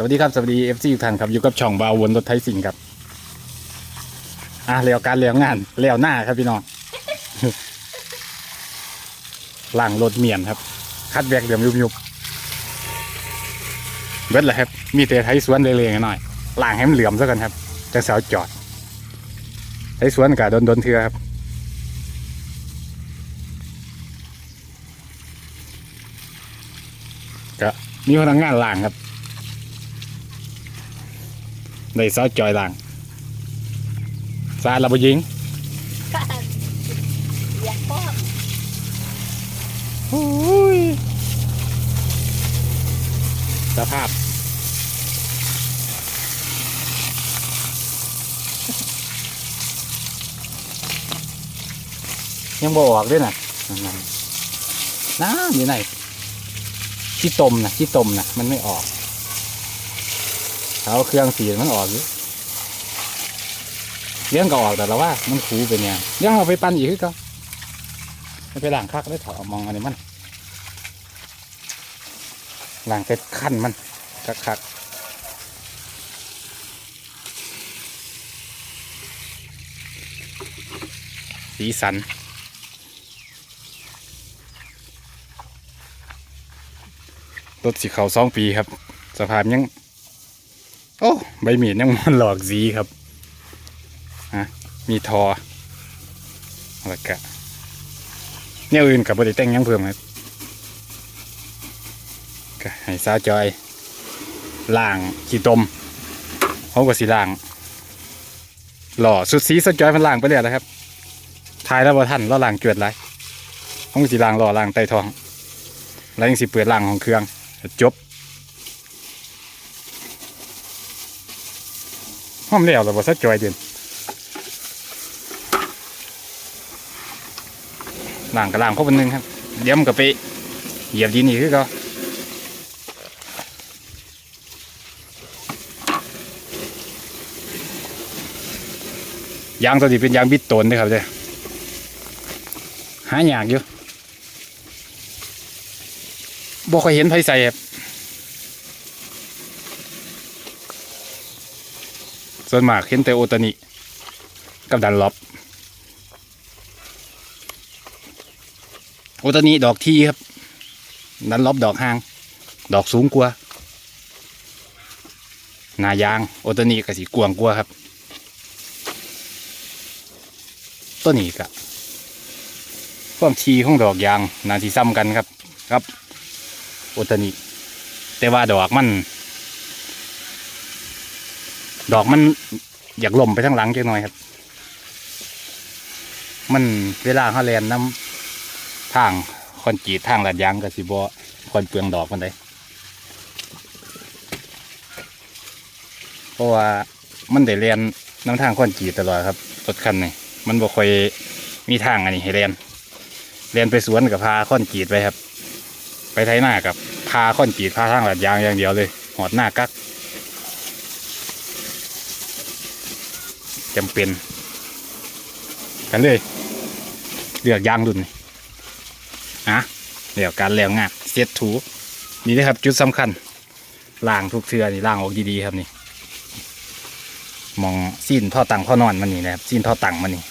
สวัสดีครับ สวัสดีเอฟซีทุกท่านครับอยู่กับช่องบาววนรถไทยสิงครับ อะเลี้ยวการเลี้ยวงานเลี้ยวหน้าครับพี่น้องล่างรถเมียนครับ คัดแบกเดิมยุบยุบเบิดเลยครับ มีแต่ไทยสวนเลยๆหน่อยล่างให้มันเหลื่อมซะกันครับจะสาวจอดไทยสวนกับโดนโดนเทือครับก็มีพนักงานล่างครับ ได้ซาวจอยล่างซาลาบยิงอยากป้อมโอ้ยสภาพยังบออกด้วยนะนั่นๆน้ำอยู่ไหนที่ต้มนะที่ต้มนะมันไม่ออก เอาเครื่องสีมันออกอยู่เลี้ยงก็ออกแต่ละว่า มันคูเป็นยังยังเอาไปปั้นอีกก็ไม่ไปล้างคักได้ถอดมองอันนี้มันหล้างเป็นขั้นมันคักคักสีสันรถสีขาวสองปีครับ สภาพยัง โอ้ใบมีดยังมันหลอกสีครับฮะมีทอแล้วก็เนี่ยอื่นกับบริแต่งยังเพิ่มครับก็ให้ซาจอยล่างขี้ตมเขาก็สีล่าง หล่อสุดสีซาจอยมันล่างไปเลยแล้วครับทายแล้วว่าท่านแล้วล่างจวดไรเขาก็สีล่างหล่อล่างไตทอง แล้วยังสิเปิดล่างของเครื่องจบ ห้อมแล้วแต่บ่สักจอยเด่นล่างกับล่างเขาเป็นหนึ่งครับเดี๋ยวมันก็ไปเหยียบดินอีกคือเขายางตัวนี้เป็นยางบิดตนเด้อครับเด้หายากอยู่บ่เคอยเห็นไผใส่ครับ ส่วนมากเห็นแต่โอตานิกับดันล็อบโอตานิดอกที่ครับ ดันล็อบดอกหาง ดอกสูงกว่าหนายางโอตานิก็สิกวางกว่าครับต้นนี้ก็ความทีของดอกยางนาทีซ้ำกันครับ ครับโอตานิแต่ว่าดอกมัน ดอกมันอยากล่มไปทั้งหลังจังหน่อยครับ มันเวลาเขาแลนน้ำทางคอนกรีทางลาดยางกับสิบคอนเปลืองดอกมันได้เพราะว่ามันได้เรียนน้ำทางคอนกรีตตลอดครับรถคันนี้มันบ่ค่อยมีทางอันนี้ให้เรียนเรียนไปสวนกับพาคอนกรีตไปครับ ไปไทยหน้ากับพาคอนกรีดพาทางหลัดยางอย่างเดียวเลย หอดหน้ากัก จำเป็น กันเลยเลือกยางรุ่นนี่อะเดี๋ยวการแล้วงานเสียดถูนี่นะครับจุดสำคัญล่างทุกเทือนี่ล่างออกดีๆครับนี่มองซีนท่อตังท่อนอนมันนี่นะครับซีนท่อตังมันนี่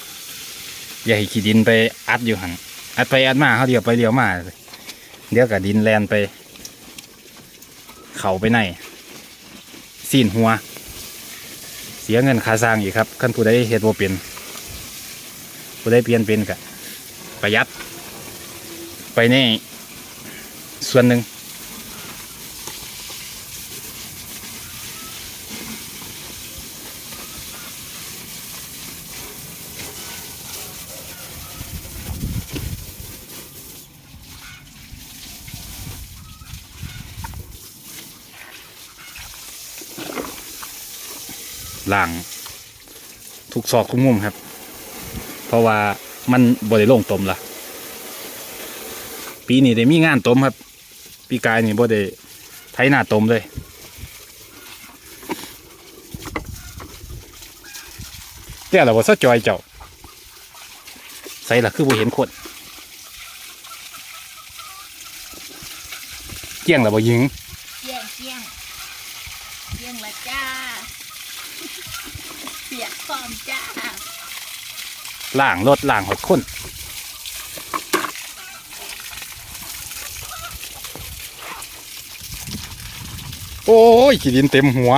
อย่าให้ขี้ดินไปอัดอยู่หันอัดไปอัดมาเขาเดียวไปเดียวมาเดี๋ยวกับดินแลนไป เขาไปไหนสีนหัว สียเงินค่าสร้างอีกครับขั้นผู้ใดเฮ็ดบ่เป็นผู้ใดเปลี่ยนเป็นกะประหยัดไปในส่วนหนึ่ง ล่างทุกซอกทุกมุมครับ เพราะว่ามันบริโลงตมละปีนี้ได้มีงานตมครับ ปีกายนี่บ่ได้ไถหน้าตมเลยเดี๋ยวเราบ่ซะจอยเจ้า ใส่ละคือบ่เห็นคนเกี่ยงละบ่ยิงเกี้ยงเกี้ยง เยี่ยงละจ้า เปียก พร้อมจ้าล่างรถล่างหดข้นโอ้ยขี้ดินเต็มหัว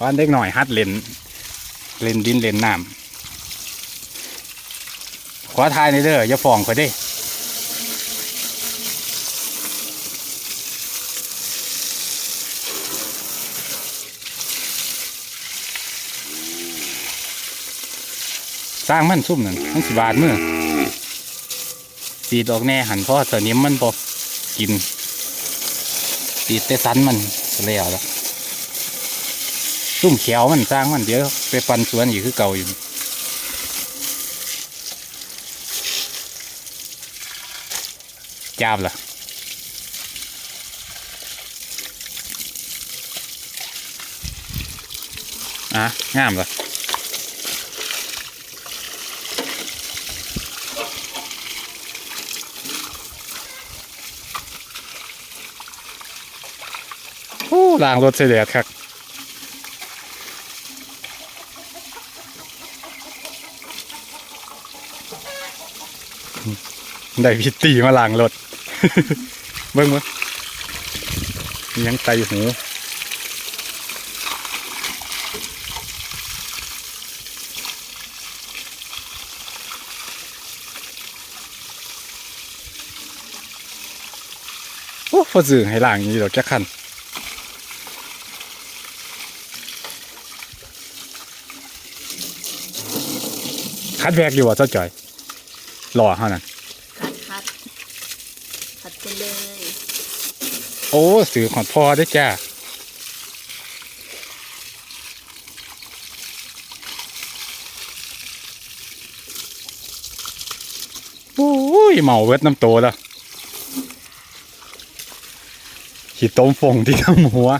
วานเด็กหน่อยฮัดเล่น เล่นดินเล่นน้ำขอทายในเด้ออย่าฟองเขาเด้ ร้างมันซุ่มนั่นมันสิบาทมือตีดออกแน่หันเพราะตอนนี้มันพอกิน ตีดแต่สันมันก็แล้วแล้วซุ่มเขียวมันสร้างมันเดี๋ยวไปปันสวนอีกคือเก่าอยู่จาบล่ะอะงามล่ะ ล้างรถเสียแดดครับได้พิตตี้มาล้างรถ เบิ่งมั้ยยังไตหูโอ้พอสื่อให้ล้างอย่างนี้ดอกแค่คัน คัดแบกอยู่ว่ะเจ้าจ่อยหล่อเท่านั้นคัดคัดคัดไปเลย โอ้สื่อขอดพอได้อจ้าโอ้ยเมาเวทน้ำโตแล้วขีดต้มฟงที่ข้างหัว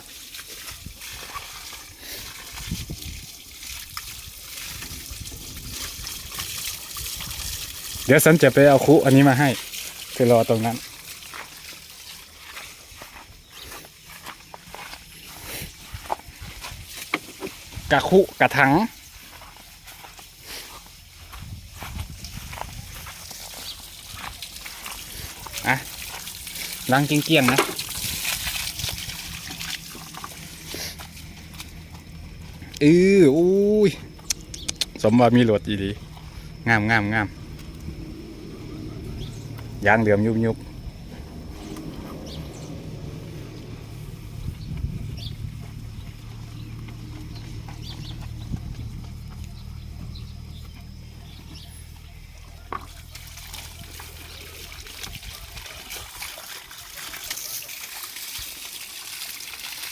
เดี๋ยวฉันจะไปเอาคุอันนี้มาให้ไปรอตรงนั้นกะคุกะถัง อะล้างเกลี้ยงๆนะเอออุ้ย สมว่ามีรถอีดีงามงามงาม ยางเหลือมยุบยุบ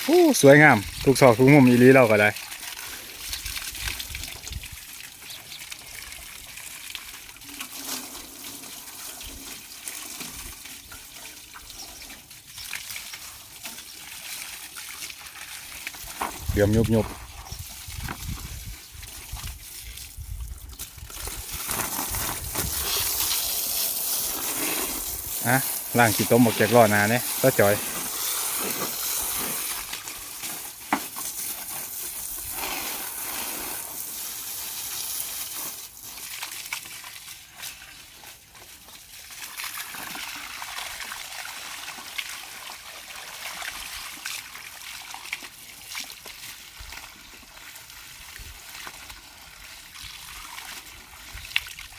โอ้สวยงามทุกซอกทุกมุมอีลีเราก็ได้ เหลือมยุบยุบอะล่างขี้ต้มบอกแจกรอหนาเนี่ยก็จอย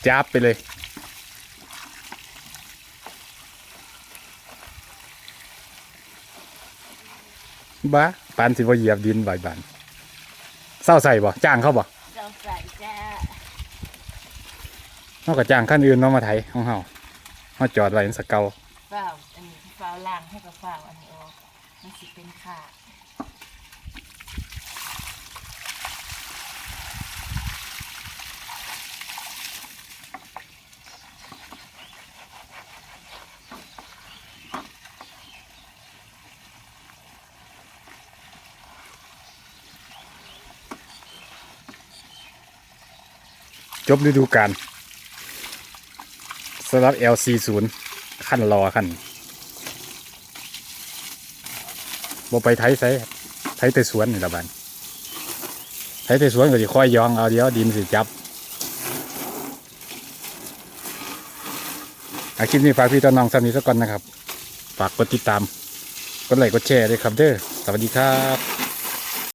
จับไปเลย บ้าปานสิบ่เหยียบดินใบบันเศร้าใส่บ่จ้างเขาบ่เราใส่จ้านอกจากจ้างขั้นอื่นเนาะมาไถของเฮาเฮาจอดไว้ในสเกาเปล่าอันนี้เปล่าล่างให้กับเปล่าอันนี้ออกมันสิเป็นขาด จบฤดูกาลสำหรับ L40 ขั้นรอขั้นบ่ไปไถไสไถแต่สวนนี่ละบัดไถแต่สวนก็สิคอยยองเอาเดียวดินสิจับอาคลิปนี้ฝากพี่ต้นน้องสามีสักก่อนนะครับ ฝากกดติดตาม กดไลค์กดแชร์ด้วยครับเด้อ สวัสดีครับ